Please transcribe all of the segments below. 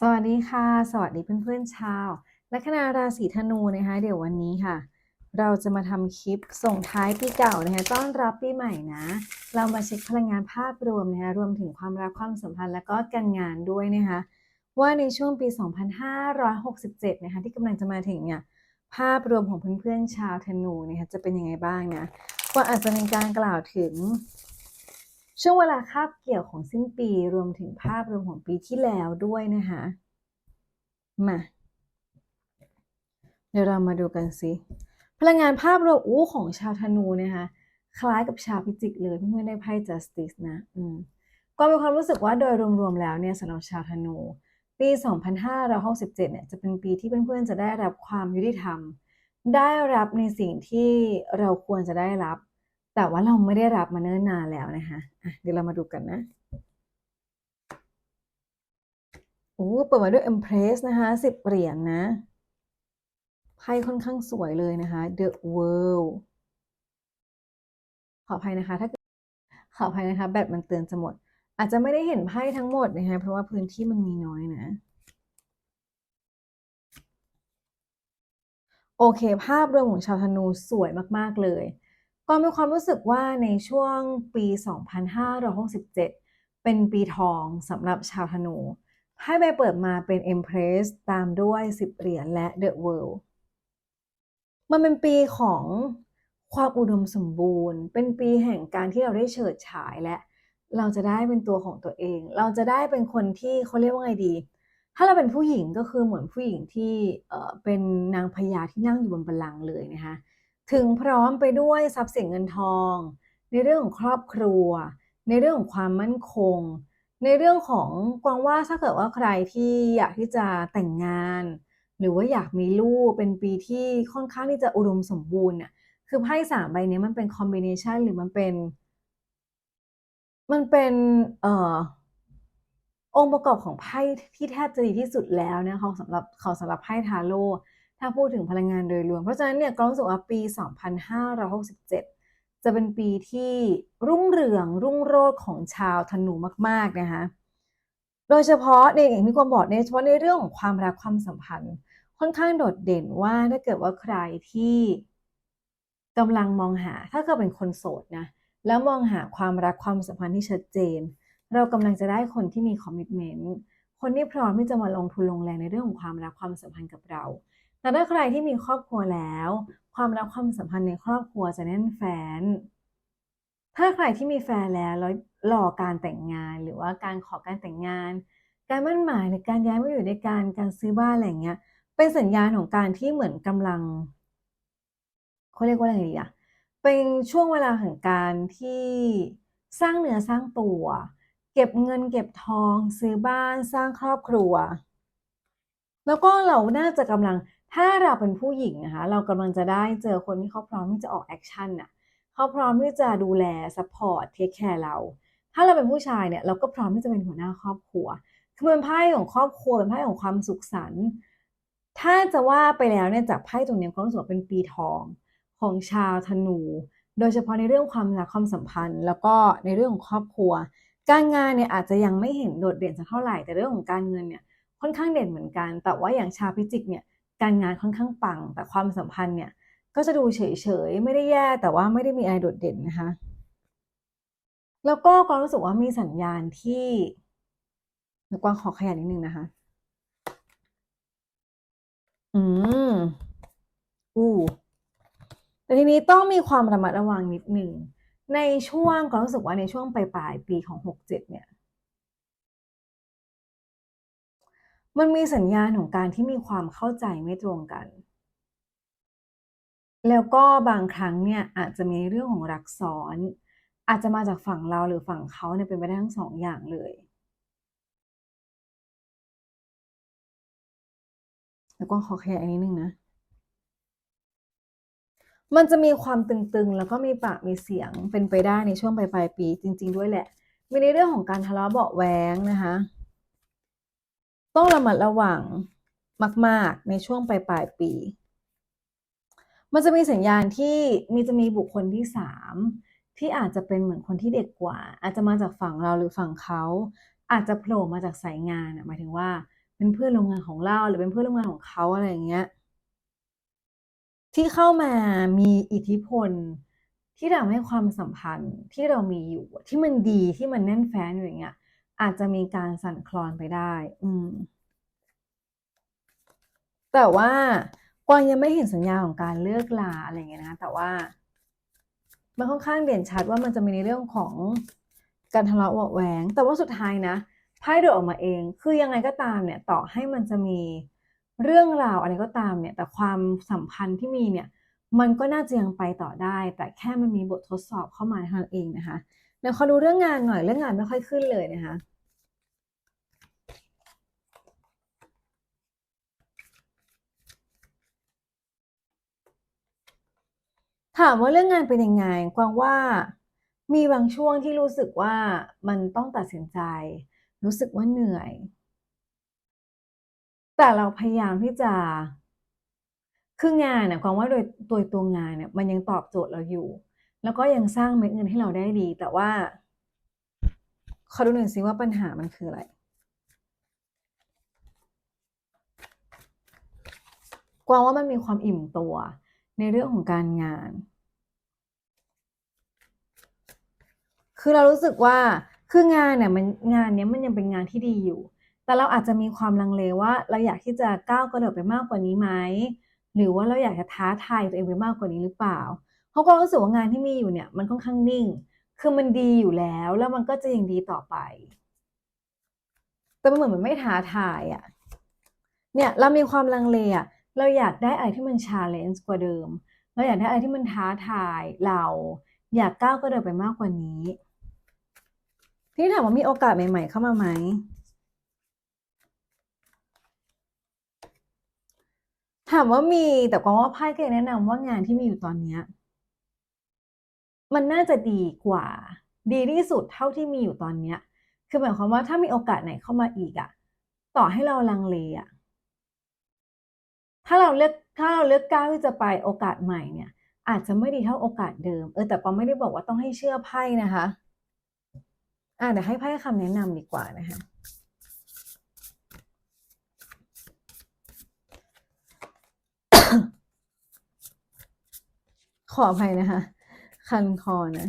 สวัสดีค่ะ สวัสดีเพื่อนๆชาวลัคนาราศีธนูนะคะ เดี๋ยววันนี้ค่ะ เราจะมาทำคลิปส่งท้ายปีเก่านะคะต้อนรับปีใหม่นะ เรามาเช็คพลังงานภาพรวมนะคะรวมถึงความรักความสัมพันธ์ และก็การงานด้วยนะคะ ว่าในช่วงปี 2567 นะคะที่กำลังจะมาถึงเนี่ยภาพรวมของเพื่อนๆชาวธนูนะคะจะเป็นยังไงบ้างนะก็อาจจะมีการกล่าวถึง ช่วงเวลาคาบเกี่ยวของสิ้นปีรวมถึงภาพรวมของปีที่แล้วด้วยนะคะมาเดี๋ยวเรามาดูกันสิพลังงานภาพรวมอู้ของชาวธนูนะคะคล้ายกับชาวพิจิกเลยเพื่อนๆได้ไพ่ justice นะอืมก็มีความรู้สึกว่าโดยรวมๆแล้วเนี่ยสำหรับชาวธนู ปี 2567เนี่ยจะเป็นปีที่เพื่อนๆจะได้รับความยุติธรรม ได้รับในสิ่งที่เราควรจะได้รับ แต่ว่าเราไม่ได้รับมาเนิ่นนานแล้วนะคะะเดี๋ยวเรามาดูกันนะโอ้เปิดมาด้วย Empress นะคะสิบเหรียญนะไพ่ค่อนข้างสวยเลยนะคะ The World ขออภัยนะคะถ้าขออภัยนะคะ แบตมันเตือนจะหมด อาจจะไม่ได้เห็นไพ่ทั้งหมดนะคะเพราะว่าพื้นที่มันมีน้อยนะ โอเค ภาพรวมของชาวธนูสวยมาก ๆ เลย ก็มีความรู้สึกว่าในช่วงปี 2567 เป็นปีทองสำหรับชาวธนูไพ่ใบเปิดมาเป็น Empress ตามด้วย 10 เหรียญและ The World มันเป็นปีของความอุดมสมบูรณ์ เป็นปีแห่งการที่เราได้เฉิดฉายและ เราจะได้เป็นตัวของตัวเอง เราจะได้เป็นคนที่เขาเรียกว่าไงดี ถ้าเราเป็นผู้หญิงก็คือเหมือนผู้หญิงที่เเป็นนางพญาที่นั่งอยู่บนบัลลังก์เลยนะคะ ถึงพร้อมไปด้วยทรัพย์สินเงินทอง ในเรื่องของครอบครัว ในเรื่องของความมั่นคง ในเรื่องของกวางว่าถ้าเกิดว่าใครที่อยากที่จะแต่งงาน หรือว่าอยากมีลูกเป็นปีที่ค่อนข้างที่จะอุดมสมบูรณ์น่ะคือไพ่สามใบนี้มันเป็นคอมบิเนชันหรือมันเป็น มันเป็นเอ่อองค์ประกอบของไพ่ที่แทบจะดีที่สุดแล้วเนี่ยเขาสำหรับเขาสำหรับไพ่ทาโร่ ถ้าพูดถึงพลังงานโดยรวม เพราะฉะนั้นเนี่ยก็รู้สึกว่าปี 2567 จะเป็นปีที่รุ่งเรืองรุ่งโรจน์ของชาวธนูมาก ๆ นะคะ โดยเฉพาะในอย่างที่ความบอกในเฉพาะในเรื่องของความรักความสัมพันธ์ ค่อนข้างโดดเด่นว่าถ้าเกิดว่าใครที่กำลังมองหาถ้าเกิดเป็นคนโสดนะแล้วมองหาความรักความสัมพันธ์ที่ชัดเจน เรากำลังจะได้คนที่มีคอมมิชเมนต์คนที่พร้อมที่จะมาลงทุนลงแรงในเรื่องของความรักความสัมพันธ์กับเรา แต่ถ้าใครที่มีครอบครัวแล้ว ความรักความสัมพันธ์ในครอบครัวจะแน่นแฟนถ้าใครที่มีแฟนแล้วแล้วรอการแต่งงานหรือว่าการขอการแต่งงาน การมั่นหมายหรือการย้ายมาอยู่ด้วยกันการซื้อบ้านอะไรเงี้ย เป็นสัญญาณของการที่เหมือนกำลังเขาเรียกว่าอะไรดีอะเป็นช่วงเวลาของการที่สร้างเนื้อสร้างตัว เก็บเงินเก็บทอง ซื้อบ้านสร้างครอบครัว แล้วก็เราน่าจะกำลัง ถ้าเราเป็นผู้หญิงนะคะ เรากำลังจะได้เจอคนที่เขาพร้อมที่จะออกแอคชั่นน่ะเขาพร้อมที่จะดูแลซัพพอร์ตเทคแคร์เรา ถ้าเราเป็นผู้ชายเนี่ยเราก็พร้อมที่จะเป็นหัวหน้าครอบครัว คือเป็นไพ่ของครอบครัวเป็นไพ่ของความสุขสันต์ ถ้าจะว่าไปแล้วเนี่ยจากไพ่ตรงนี้ก็รู้สึกว่าเป็นปีทองของชาวธนู โดยเฉพาะในเรื่องความรักความสัมพันธ์ แล้วก็ในเรื่องของครอบครัว การงานเนี่ยอาจจะยังไม่เห็นโดดเด่นสักเท่าไหร่แต่เรื่องของการเงินเนี่ยค่อนข้างเด่นเหมือนกัน แต่ว่าอย่างชาวพิจิกเนี่ย การงานค่อนข้างปัง แต่ความสัมพันธ์เนี่ย ก็จะดูเฉยๆ ไม่ได้แย่แต่ว่าไม่ได้มีอะไรโดดเด่นนะคะ แล้วก็กวางรู้สึกว่ามีสัญญาณที่กวางขอขยันนิดนึงนะคะ อืมอู้แต่ทีนี้ต้องมีความระมัดระวังนิดนึงในช่วงก็รู้สึกว่าในช่วงปลายๆปีของหกเจ็ดเนี่ย มันมีสัญญาณของการที่มีความเข้าใจไม่ตรงกัน แล้วก็บางครั้งเนี่ยอาจจะมีเรื่องของรักซ้อน อาจจะมาจากฝั่งเราหรือฝั่งเขาเนี่ยเป็นไปได้ทั้งสองอย่างเลย แล้วก็ขอขยายอันนี้นึงนะ มันจะมีความตึงๆ แล้วก็มีปากมีเสียงเป็นไปได้ในช่วงปลายๆปีจริง ๆ ด้วยแหละ มีในเรื่องของการทะเลาะเบาะแว้งนะคะ ต้องระมัดระวังมาก ๆ ในช่วงปลายๆปี มันจะมีสัญญาณที่มีจะมีบุคคลที่สามที่อาจจะเป็นเหมือนคนที่เด็กกว่า อาจจะมาจากฝั่งเราหรือฝั่งเขาอาจจะโผล่มาจากสายงานอะหมายถึงว่าเป็นเพื่อนโร่วมงานของเราหรือเป็นเพื่อนโร่วมงานของเขาอะไรอย่างเงี้ยที่เข้ามามีอิทธิพลที่ทำให้ความสัมพันธ์ที่เรามีอยู่ที่มันดีที่มันแน่นแฟ้นอย่างเงี้ย อาจจะมีการสั่นคลอนไปได้ อืม แต่ว่ากวางยังไม่เห็นสัญญาของการเลิกลาอะไรเงี้ยนะแต่ว่ามันค่อนข้างเด่นชัดว่ามันจะมีในเรื่องของการทะเลาะเบาะแหวง แต่ว่าสุดท้ายนะไพ่เดอออกมาเอง คือยังไงก็ตามเนี่ย ต่อให้มันจะมีเรื่องราวอะไรก็ตามเนี่ย แต่ความสัมพันธ์ที่มีเนี่ย มันก็น่าจะยังไปต่อได้ แต่แค่มันมีบททดสอบเข้ามาทานั้นเองนะคะ เดี๋ยวขอดูเรื่องงานหน่อยเรื่องงานไม่ค่อยขึ้นเลยนะคะถามว่าเรื่องงานเป็นยังไงกวางว่ามีบางช่วงที่รู้สึกว่ามันต้องตัดสินใจ รู้สึกว่าเหนื่อย แต่เราพยายามที่จะคืองานน่ะกวางว่าโดยโดยตัวงานเนี่ยมันยังตอบโจทย์เราอยู่ แล้วก็ยังสร้างเม็ดเงินให้เราได้ดี แต่ว่าขอดูหน่อยสิว่าปัญหามันคืออะไรกวางว่ามันมีความอิ่มตัว ในเรื่องของการงาน คือเรารู้สึกว่าคืองานเนี่ยมันงานเนี้ยมันยังเป็นงานที่ดีอยู่ แต่เราอาจจะมีความลังเลว่า เราอยากที่จะก้าวกระโดดไปมากกว่านี้ไหม หรือว่าเราอยากจะท้าทายตัวเองไปมากกว่านี้หรือเปล่า เพราก็รู้สึกว่างานที่มีอยู่เนี่ย มันค่อนข้างนิ่ง คือมันดีอยู่แล้ว แล้วมันก็จะยังดีต่อไป แต่มันเหมือนมันไม่ท้าทายอะ่ะ เนี่ยเรามีความลังเลอะเราอยากได้อะไรที่มันชาเลนจ์กว่าเดิม เราอยากได้อะไรที่มันท้าทายเรา อยากก้าวกระโดดไปมากกว่านี้ ที่ถามว่ามีโอกาสใหม่ ๆ เข้ามาไหมถามว่ามีแต่กวางว่าไพ่ก็ยังแนะนำว่างานที่มีอยู่ตอนเนี้ย มันน่าจะดีกว่า ดีที่สุดเท่าที่มีอยู่ตอนเนี้ย คือหมายความว่าถ้ามีโอกาสไหนเข้ามาอีกอะต่อให้เราลังเลอะถ้าเราเลือกถ้าเราเลือกก้าวที่จะไปโอกาสใหม่เนี่ย อาจจะไม่ดีเท่าโอกาสเดิม เออแต่ปอไม่ได้บอกว่าต้องให้เชื่อไพ่นะคะอ่าเดี๋ยวให้ไพ่คำแนะนำดีกว่านะคะขออภัยนะคะ คันคอนะ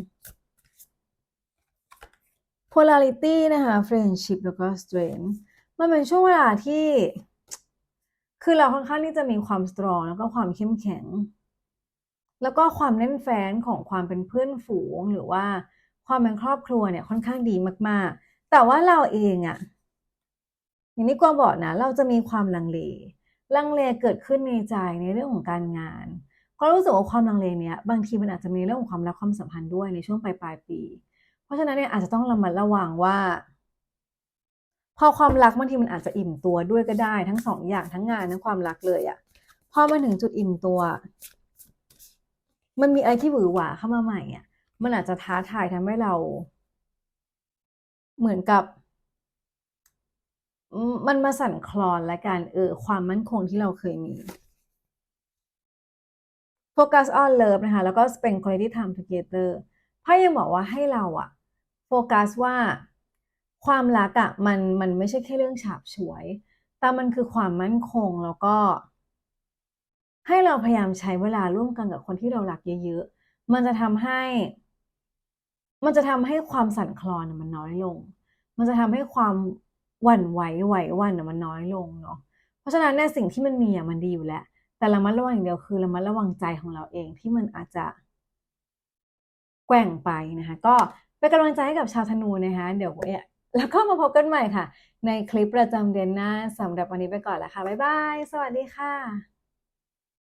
polarity นะคะ friendship แล้วก็ strength มันเป็นช่วงเวลาที่ คือเราค่อนข้างที่จะมีความ strong แล้วก็ความเข้มแข็ง แล้วก็ความแน่นแฟ้นของความเป็นเพื่อนฝูงหรือว่าความเป็นครอบครัวเนี่ยค่อนข้างดีมาก ๆ แต่ว่าเราเองอะอย่างที่กวางบอกนะ เราจะมีความลังเล ลังเลเกิดขึ้นในใจในเรื่องของการงาน ก็รู้สึกว่าความลังเลเนี้ยบางทีมันอาจจะมีเรื่องของความรักความสัมพันธ์ด้วยในช่วงปลายปลายปี เพราะฉะนั้นเนี่ยอาจจะต้องระมัดระวังว่า พอความรักบางทีมันอาจจะอิ่มตัวด้วยก็ได้ ทั้งสองอย่างทั้งงานทั้งความรักเลยอะ่ะพอมาถึงจุดอิ่มตัว มันมีอะไรที่หวือหวาเข้ามาใหม่อะ มันอาจจะท้าทายทำให้เรา เหมือนกับมันมาสั่นคลอนและการเออความมั่นคงที่เราเคยมี focus on love นะคะ แล้วก็ spend quality time together พ่อยังบอกว่าให้เราอะโฟกัสว่าความรักอะมันมันไม่ใช่แค่เรื่องฉาบฉวย แต่มันคือความมั่นคงแล้วก็ ให้เราพยายามใช้เวลาร่วมกันกับคนที่เรารักเยอะๆ มันจะทำให้ มันจะทำให้ความสั่นคลอนมันน้อยลง มันจะทำให้ความหวั่นไหวไหววันมันน้อยลงเนาะ เพราะฉะนั้นเนี่ยสิ่งที่มันมีอะมันดีอยู่แล้ว แต่เรามาระวังอย่างเดียวคือเรามาระวังใจของเราเองที่มันอาจจะแกว่งไปนะคะ ก็เป็นกำลังใจให้กับชาวธนูนะคะเดี๋ยวแล้วก็มาพบกันใหม่ค่ะ ในคลิปประจำเดือนหน้าสำหรับวันนี้ไปก่อนแล้วค่ะ บ๊ายบาย สวัสดีค่ะ